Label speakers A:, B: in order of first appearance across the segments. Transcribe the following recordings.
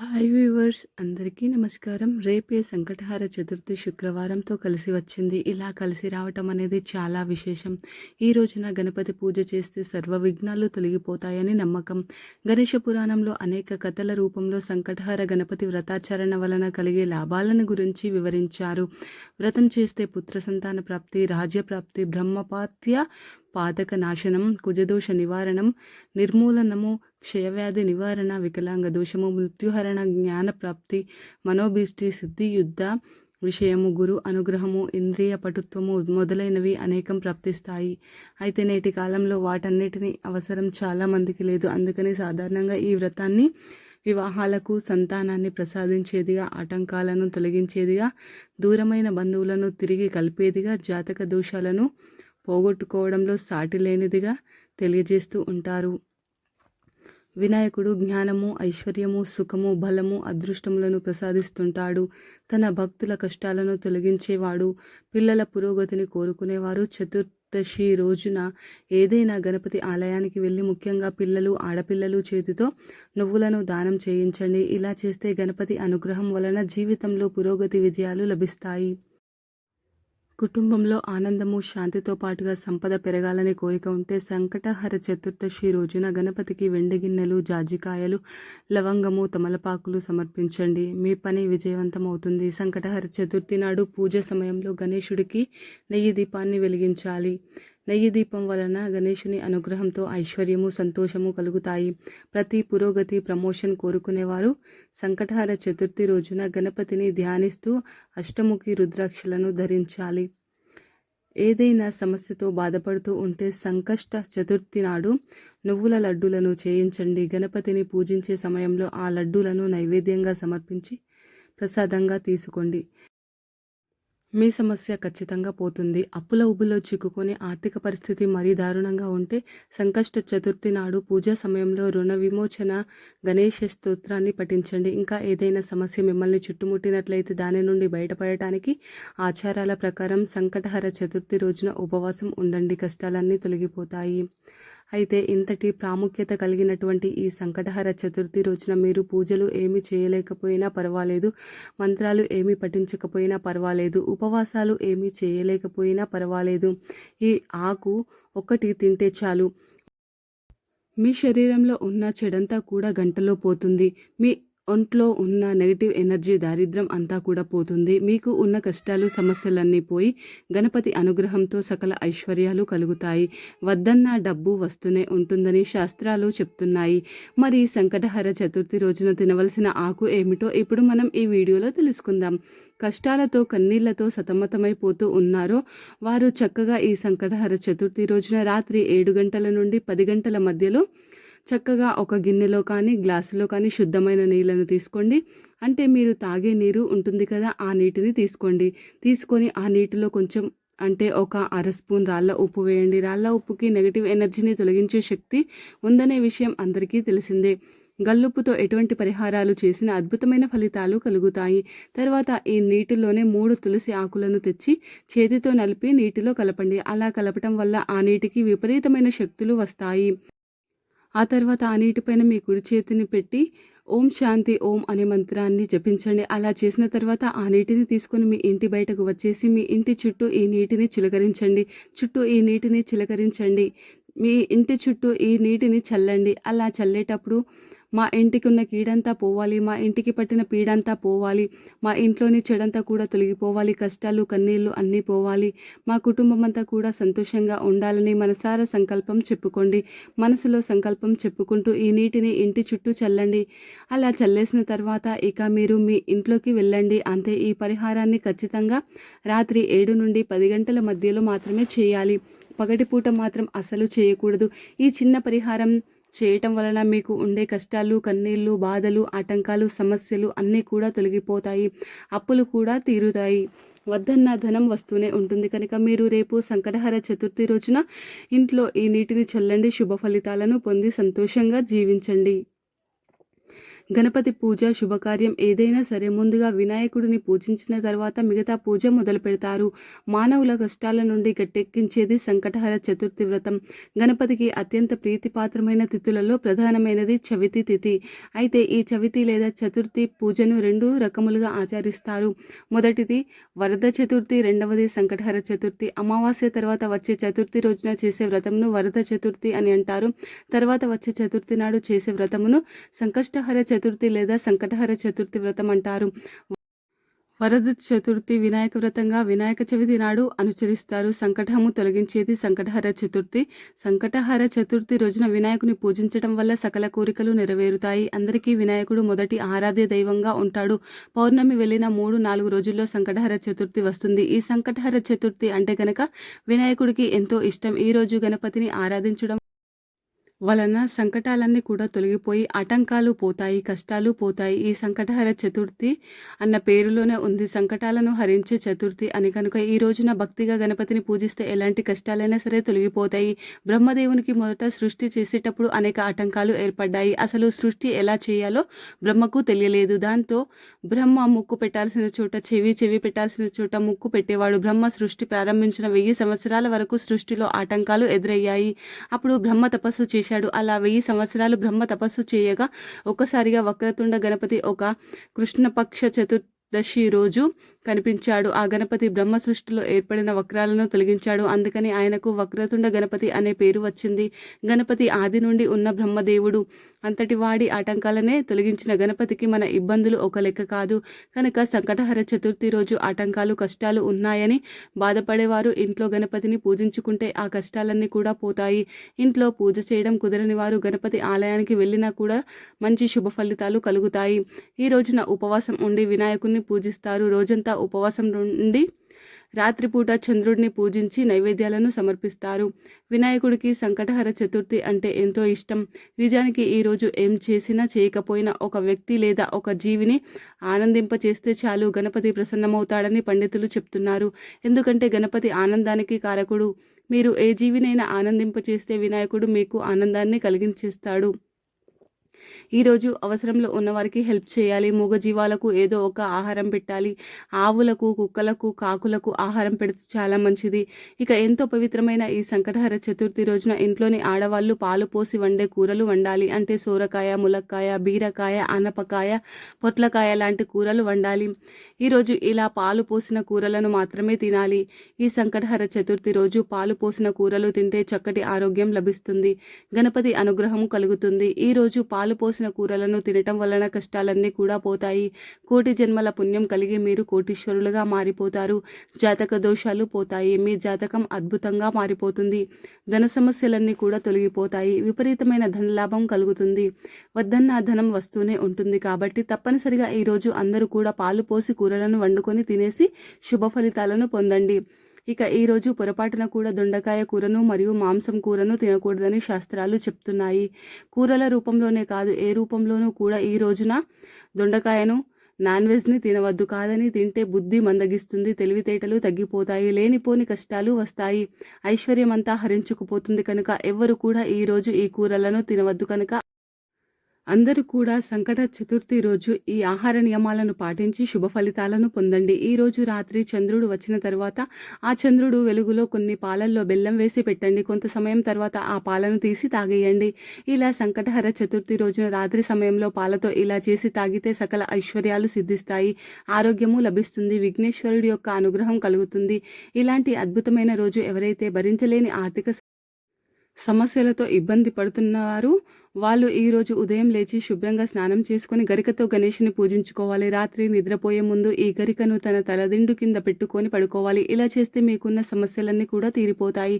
A: Hi viewers అందరికీ నమస్కారం. రేపే సంకటహార చతుర్థి శుక్రవారంతో కలిసి వచ్చింది. ఇలా కలిసి రావటం అనేది చాలా విశేషం. ఈ రోజున గణపతి పూజ చేస్తే సర్వ విఘ్నాలు తొలగిపోతాయని నమ్మకం. గణేష పురాణంలో అనేక కథల రూపంలో సంకటహార గణపతి వ్రతాచరణ వలన కలిగే లాభాలను గురించి వివరించారు. వ్రతం చేస్తే పుత్ర సంతాన ప్రాప్తి రాజ్యప్రాప్తి బ్రహ్మపాత్య పాతక నాశనం కుజదోష నివారణం నిర్మూలనము క్షయవ్యాధి నివారణ వికలాంగ దోషము మృత్యుహరణ జ్ఞానప్రాప్తి మనోభీష్టి సిద్ధి యుద్ధ విషయము గురు అనుగ్రహము ఇంద్రియ పటుత్వము మొదలైనవి అనేకం ప్రాప్తిస్తాయి. అయితే నేటి కాలంలో వాటన్నిటిని అవసరం చాలా మందికి లేదు. అందుకని సాధారణంగా ఈ వ్రతాన్ని వివాహాలకు సంతానాన్ని ప్రసాదించేదిగా ఆటంకాలను తొలగించేదిగా దూరమైన బంధువులను తిరిగి కలిపేదిగా జాతక దోషాలను పోగొట్టుకోవడంలో సాటి లేనిదిగా తెలియజేస్తూ ఉంటారు. వినాయకుడు జ్ఞానము ఐశ్వర్యము సుఖము బలము అదృష్టములను ప్రసాదిస్తుంటాడు. తన భక్తుల కష్టాలను తొలగించేవాడు. పిల్లల పురోగతిని కోరుకునేవారు. చతుర్దశి రోజున ఏదైనా గణపతి ఆలయానికి వెళ్ళి ముఖ్యంగా పిల్లలు ఆడపిల్లలు చేతితో నువ్వులను దానం చేయించండి. ఇలా చేస్తే గణపతి అనుగ్రహం వలన జీవితంలో పురోగతి విజయాలు లభిస్తాయి. కుటుంబంలో ఆనందము శాంతితో పాటుగా సంపద పెరగాలనే కోరిక ఉంటే సంకటహర చతుర్దశి రోజున గణపతికి వెండి గిన్నెలు జాజికాయలు లవంగము తమలపాకులు సమర్పించండి. మీ పని విజయవంతం అవుతుంది సంకటహర చతుర్థి నాడు పూజ సమయంలో గణేశుడికి నెయ్యి దీపాన్ని వెలిగించాలి. నెయ్యి దీపం వలన గణేశుని అనుగ్రహంతో ఐశ్వర్యము సంతోషము కలుగుతాయి. ప్రతి పురోగతి ప్రమోషన్ కోరుకునేవారు. సంకటహార చతుర్థి రోజున గణపతిని ధ్యానిస్తూ అష్టముఖి రుద్రాక్షలను ధరించాలి. ఏదైనా సమస్యతో బాధపడుతూ ఉంటే సంకష్ట చతుర్థి నాడు నువ్వుల లడ్డూలను చేయించండి. గణపతిని పూజించే సమయంలో ఆ లడ్డూలను నైవేద్యంగా సమర్పించి ప్రసాదంగా తీసుకోండి. మీ సమస్య ఖచ్చితంగా పోతుంది. అప్పుల ఉబ్బులో చిక్కుకొని ఆర్థిక పరిస్థితి మరీ దారుణంగా ఉంటే సంకష్ట చతుర్థి నాడు పూజా సమయంలో రుణ విమోచన గణేష స్తోత్రాన్ని పఠించండి. ఇంకా ఏదైనా సమస్య మిమ్మల్ని చుట్టుముట్టినట్లయితే దాని నుండి బయటపడటానికి ఆచారాల ప్రకారం సంకటహర చతుర్థి రోజున ఉపవాసం ఉండండి. కష్టాలన్నీ తొలగిపోతాయి. అయితే ఇంతటి ప్రాముఖ్యత కలిగినటువంటి ఈ సంకటహర చతుర్థి రోజున మీరు పూజలు ఏమి చేయలేకపోయినా పర్వాలేదు మంత్రాలు ఏమి పఠించకపోయినా పర్వాలేదు ఉపవాసాలు ఏమీ చేయలేకపోయినా పర్వాలేదు. ఈ ఆకు ఒకటి తింటే చాలు. మీ శరీరంలో ఉన్న చెడంతా కూడా గంటలో పోతుంది. మీ ఒంట్లో ఉన్న నెగిటివ్ ఎనర్జీ దారిద్రం అంతా కూడా పోతుంది. మీకు ఉన్న కష్టాలు సమస్యలన్నీ పోయి గణపతి అనుగ్రహంతో సకల ఐశ్వర్యాలు కలుగుతాయి. వద్దన్న డబ్బు వస్తూనే ఉంటుందని శాస్త్రాలు చెప్తున్నాయి. మరి సంకటహర చతుర్థి రోజున తినవలసిన ఆకు ఏమిటో ఇప్పుడు మనం ఈ వీడియోలో తెలుసుకుందాం. కష్టాలతో కన్నీళ్ళతో సతమతమైపోతూ ఉన్నారో వారు చక్కగా ఈ సంకటహర చతుర్థి రోజున రాత్రి ఏడు గంటల నుండి పది గంటల మధ్యలో చక్కగా ఒక గిన్నెలో కానీ గ్లాసులో కానీ శుద్ధమైన నీళ్ళను తీసుకోండి. అంటే మీరు తాగే నీరు ఉంటుంది కదా ఆ నీటిని తీసుకోండి. తీసుకొని ఆ నీటిలో కొంచెం అంటే ఒక అర స్పూన్ రాళ్ళ ఉప్పు వేయండి. రాళ్ళ ఉప్పుకి నెగిటివ్ ఎనర్జీని తొలగించే శక్తి ఉందనే విషయం అందరికీ తెలిసిందే. గల్లుప్పుతో ఎటువంటి పరిహారాలు చేసిన అద్భుతమైన ఫలితాలు కలుగుతాయి. తర్వాత ఈ నీటిలోనే మూడు తులసి ఆకులను తెచ్చి చేతితో నలిపి నీటిలో కలపండి. అలా కలపటం వల్ల ఆ నీటికి విపరీతమైన శక్తులు వస్తాయి. ఆ తర్వాత ఆ నీటిపైన మీ కుడి చేతిని పెట్టి ఓం శాంతి ఓం అనే మంత్రాన్ని జపించండి. అలా చేసిన తర్వాత ఆ నీటిని తీసుకొని మీ ఇంటి బయటకు వచ్చేసి మీ ఇంటి చుట్టూ ఈ నీటిని చిలకరించండి. చుట్టూ ఈ నీటిని చిలకరించండి. మీ ఇంటి చుట్టూ ఈ నీటిని చల్లండి. అలా చల్లేటప్పుడు మా ఇంటికి ఉన్న కీడంతా పోవాలి మా ఇంటికి పట్టిన పీడంతా పోవాలి మా ఇంట్లోని చెడంతా కూడా తొలగిపోవాలి కష్టాలు కన్నీళ్ళు అన్నీ పోవాలి. మా కుటుంబం అంతా కూడా సంతోషంగా ఉండాలని మనసార సంకల్పం చెప్పుకోండి మనసులో సంకల్పం చెప్పుకుంటూ ఈ నీటిని ఇంటి చుట్టూ చల్లండి. అలా చల్లేసిన తర్వాత ఇక మీరు మీ ఇంట్లోకి వెళ్ళండి. అంతే ఈ పరిహారాన్ని ఖచ్చితంగా రాత్రి ఏడు నుండి పది గంటల మధ్యలో మాత్రమే చేయాలి. పగటిపూట మాత్రం అసలు చేయకూడదు. ఈ చిన్న పరిహారం చేయటం వలన మీకు ఉండే కష్టాలు కన్నీళ్ళు బాధలు ఆటంకాలు సమస్యలు అన్నీ కూడా తొలగిపోతాయి. అప్పులు కూడా తీరుతాయి. వద్దన్న ధనం వస్తూనే ఉంటుంది. కనుక మీరు రేపు సంకటహర చతుర్థి రోజున ఇంట్లో ఈ నీటిని చల్లండి. శుభ ఫలితాలను పొంది సంతోషంగా జీవించండి. గణపతి పూజ శుభకార్యం ఏదైనా సరే ముందుగా వినాయకుడిని పూజించిన తర్వాత మిగతా పూజ మొదలు పెడతారు. మానవుల కష్టాల నుండి గట్టెక్కించేది సంకటహర చతుర్థి వ్రతం. గణపతికి అత్యంత ప్రీతిపాత్రమైన తిథులలో ప్రధానమైనది చవితి తిథి. అయితే ఈ చవితి లేదా చతుర్థి పూజను రెండు రకములుగా ఆచరిస్తారు. మొదటిది వరద చతుర్థి రెండవది సంకటహర చతుర్థి. అమావాస్య తర్వాత వచ్చే చతుర్థి రోజున చేసే వ్రతమును వరద చతుర్థి అని అంటారు. తర్వాత వచ్చే చతుర్థి నాడు చేసే వ్రతమును సంకష్టహర చతుర్థి చతుర్థి లేదా సంకటహర చతుర్థి వ్రతం అంటారు. వరద చతుర్థి వినాయక వ్రతంగా వినాయక చవితి నాడు అనుచరిస్తారు. సంకటము తొలగించేది సంకటహర చతుర్థి. సంకటహర చతుర్థి రోజున వినాయకుని పూజించడం వల్ల సకల కోరికలు నెరవేరుతాయి. అందరికీ వినాయకుడు మొదటి ఆరాధ్య దైవంగా ఉంటాడు. పౌర్ణమి వెళ్ళిన మూడు నాలుగు రోజుల్లో సంకటహర చతుర్థి వస్తుంది. ఈ సంకటహర చతుర్థి అంటే గనక వినాయకుడికి ఎంతో ఇష్టం. ఈ రోజు గణపతిని ఆరాధించడం వలన సంకటాలన్నీ కూడా తొలగిపోయి ఆటంకాలు పోతాయి కష్టాలు పోతాయి. ఈ సంకటహర చతుర్థి అన్న పేరులోనే ఉంది. సంకటాలను హరించే చతుర్థి అని కనుక ఈ రోజున భక్తిగా గణపతిని పూజిస్తే ఎలాంటి కష్టాలైనా సరే తొలగిపోతాయి. బ్రహ్మదేవునికి మొదట సృష్టి చేసేటప్పుడు అనేక ఆటంకాలు ఏర్పడ్డాయి. అసలు సృష్టి ఎలా చేయాలో బ్రహ్మకు తెలియలేదు. దాంతో బ్రహ్మ ముక్కు పెట్టాల్సిన చోట చెవి చెవి పెట్టాల్సిన చోట ముక్కు పెట్టేవాడు. బ్రహ్మ సృష్టి ప్రారంభించిన వెయ్యి సంవత్సరాల వరకు సృష్టిలో ఆటంకాలు ఎదురయ్యాయి. అప్పుడు బ్రహ్మ తపస్సు చేసి చేశాడు. అలా వెయ్యి సంవత్సరాలు బ్రహ్మ తపస్సు చేయగా ఒక్కసారిగా వక్రతుండ గణపతి ఒక కృష్ణపక్ష దశి రోజు కనిపించాడు. ఆ గణపతి బ్రహ్మ సృష్టిలో ఏర్పడిన వక్రాలను తొలగించాడు. అందుకని ఆయనకు వక్రతుండ గణపతి అనే పేరు వచ్చింది. గణపతి ఆది నుండి ఉన్న బ్రహ్మదేవుడు. అంతటి వాడి ఆటంకాలనే తొలగించిన గణపతికి మన ఇబ్బందులు ఒక లెక్క కాదు. కనుక సంకటహర చతుర్థి రోజు ఆటంకాలు కష్టాలు ఉన్నాయని బాధపడేవారు. ఇంట్లో గణపతిని పూజించుకుంటే ఆ కష్టాలన్నీ కూడా పోతాయి. ఇంట్లో పూజ చేయడం కుదరని వారు గణపతి ఆలయానికి వెళ్ళినా కూడా మంచి శుభ ఫలితాలు కలుగుతాయి. ఈ రోజున ఉపవాసం ఉండి వినాయకుని వినాయకుడిని పూజిస్తారు. రోజంతా ఉపవాసం నుండి రాత్రిపూట చంద్రుడిని పూజించి నైవేద్యాలను సమర్పిస్తారు. వినాయకుడికి సంకటహర చతుర్థి అంటే ఎంతో ఇష్టం. నిజానికి ఈరోజు ఏం చేసినా చేయకపోయినా ఒక వ్యక్తి లేదా ఒక జీవిని ఆనందింపచేస్తే చాలు గణపతి ప్రసన్నమవుతాడని పండితులు చెప్తున్నారు. ఎందుకంటే గణపతి ఆనందానికి కారకుడు. మీరు ఏ జీవినైనా ఆనందింపచేస్తే వినాయకుడు మీకు ఆనందాన్ని కలిగించేస్తాడు. ఈరోజు అవసరంలో ఉన్నవారికి హెల్ప్ చేయాలి. మూగజీవాలకు ఏదో ఒక ఆహారం పెట్టాలి. ఆవులకు కుక్కలకు కాకులకు ఆహారం పెడితే చాలా మంచిది. ఇక ఎంతో పవిత్రమైన ఈ సంకటహర చతుర్థి రోజున ఇంట్లోని ఆడవాళ్ళు పాలు పోసి వండే కూరలు వండాలి అంటే సోరకాయ ములక్కాయ బీరకాయ అనపకాయ పొట్లకాయ లాంటి కూరలు వండాలి. ఈరోజు ఇలా పాలు పోసిన కూరలను మాత్రమే తినాలి. ఈ సంకటహర చతుర్థి రోజు పాలు పోసిన కూరలు తింటే చక్కటి ఆరోగ్యం లభిస్తుంది. గణపతి అనుగ్రహం కలుగుతుంది. ఈరోజు పాలు పోసిన కావలసిన కూరలను తినటం వలన కష్టాలన్నీ కూడా పోతాయి. కోటి జన్మల పుణ్యం కలిగి మీరు కోటీశ్వరులుగా మారిపోతారు. జాతక దోషాలు పోతాయి. మీ జాతకం అద్భుతంగా మారిపోతుంది. ధన సమస్యలన్నీ కూడా తొలగిపోతాయి. విపరీతమైన ధనలాభం కలుగుతుంది. వద్దన్న ధనం వస్తూనే ఉంటుంది కాబట్టి తప్పనిసరిగా ఈరోజు అందరూ కూడా పాలు పోసి కూరలను వండుకొని తినేసి శుభ ఫలితాలను పొందండి. ఇక ఈరోజు పొరపాటున కూడా దొండకాయ కూరను మరియు మాంసం కూరను తినకూడదని శాస్త్రాలు చెప్తున్నాయి. కూరల రూపంలోనే కాదు ఏ రూపంలోనూ కూడా ఈ రోజున దొండకాయను నాన్ వెజ్ని తినవద్దు. కాదని తింటే బుద్ధి మందగిస్తుంది తెలివితేటలు తగ్గిపోతాయి లేనిపోని కష్టాలు వస్తాయి. ఐశ్వర్యమంతా హరించుకుపోతుంది కనుక ఎవ్వరు కూడా ఈరోజు ఈ కూరలను తినవద్దు కనుక అందరూ కూడా సంకట చతుర్థి రోజు ఈ ఆహార నియమాలను పాటించి శుభ ఫలితాలను పొందండి. ఈ రోజు రాత్రి చంద్రుడు వచ్చిన తర్వాత ఆ చంద్రుడు వెలుగులో కొన్ని పాలల్లో బెల్లం వేసి పెట్టండి. కొంత సమయం తర్వాత ఆ పాలను తీసి తాగేయండి. ఇలా సంకటహర చతుర్థి రోజున రాత్రి సమయంలో పాలతో ఇలా చేసి తాగితే సకల ఐశ్వర్యాలు సిద్ధిస్తాయి. ఆరోగ్యము లభిస్తుంది. విఘ్నేశ్వరుడి యొక్క అనుగ్రహం కలుగుతుంది. ఇలాంటి అద్భుతమైన రోజు ఎవరైతే భరించలేని ఆర్థిక సమస్యలతో ఇబ్బంది పడుతున్నవారు వాళ్ళు ఈరోజు ఉదయం లేచి శుభ్రంగా స్నానం చేసుకుని గరికతో గణేషుని పూజించుకోవాలి. రాత్రి నిద్రపోయే ముందు ఈ గరికను తన తలదిండు కింద పెట్టుకొని పడుకోవాలి. ఇలా చేస్తే మీకున్న సమస్యలన్నీ కూడా తీరిపోతాయి.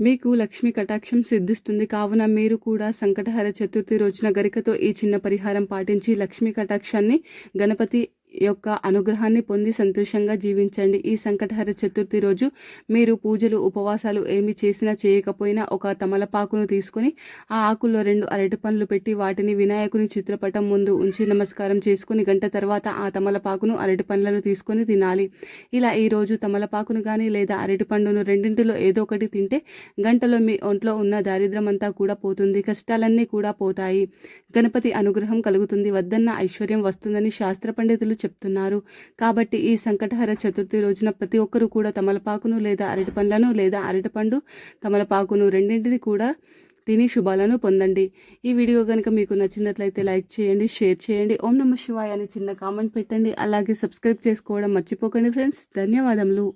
A: మీకు లక్ష్మీ కటాక్షం సిద్ధిస్తుంది. కావున మీరు కూడా సంకటహర చతుర్థి రోజున గరికతో ఈ చిన్న పరిహారం పాటించి లక్ష్మీ కటాక్షాన్ని గణపతి యొక్క అనుగ్రహాన్ని పొంది సంతోషంగా జీవించండి. ఈ సంకటహర చతుర్థి రోజు మీరు పూజలు ఉపవాసాలు ఏమి చేసినా చేయకపోయినా ఒక తమలపాకును తీసుకొని ఆ ఆకుల్లో రెండు అరటి పండ్లు పెట్టి వాటిని వినాయకుని చిత్రపటం ముందు ఉంచి నమస్కారం చేసుకుని గంట తర్వాత ఆ తమలపాకును అరటి పండ్లను తీసుకొని తినాలి. ఇలా ఈ రోజు తమలపాకును కానీ లేదా అరటి పండును రెండింటిలో ఏదో ఒకటి తింటే గంటలో మీ ఒంట్లో ఉన్న దారిద్ర్యం అంతా కూడా పోతుంది కష్టాలన్నీ కూడా పోతాయి. గణపతి అనుగ్రహం కలుగుతుంది. వద్దన్న ఐశ్వర్యం వస్తుందని శాస్త్ర పండితులు చెప్తున్నారు. కాబట్టి ఈ సంకటహర చతుర్థి రోజున ప్రతి ఒక్కరూ కూడా తమలపాకును లేదా అరటి పండ్లను లేదా అరటిపండు తమలపాకును రెండింటిని కూడా తిని శుభాలను పొందండి. ఈ వీడియో కనుక మీకు నచ్చినట్లయితే లైక్ చేయండి షేర్ చేయండి. ఓం నమ శివాయ అని చిన్న కామెంట్ పెట్టండి. అలాగే సబ్స్క్రైబ్ చేసుకోవడం మర్చిపోకండి ఫ్రెండ్స్. ధన్యవాదములు.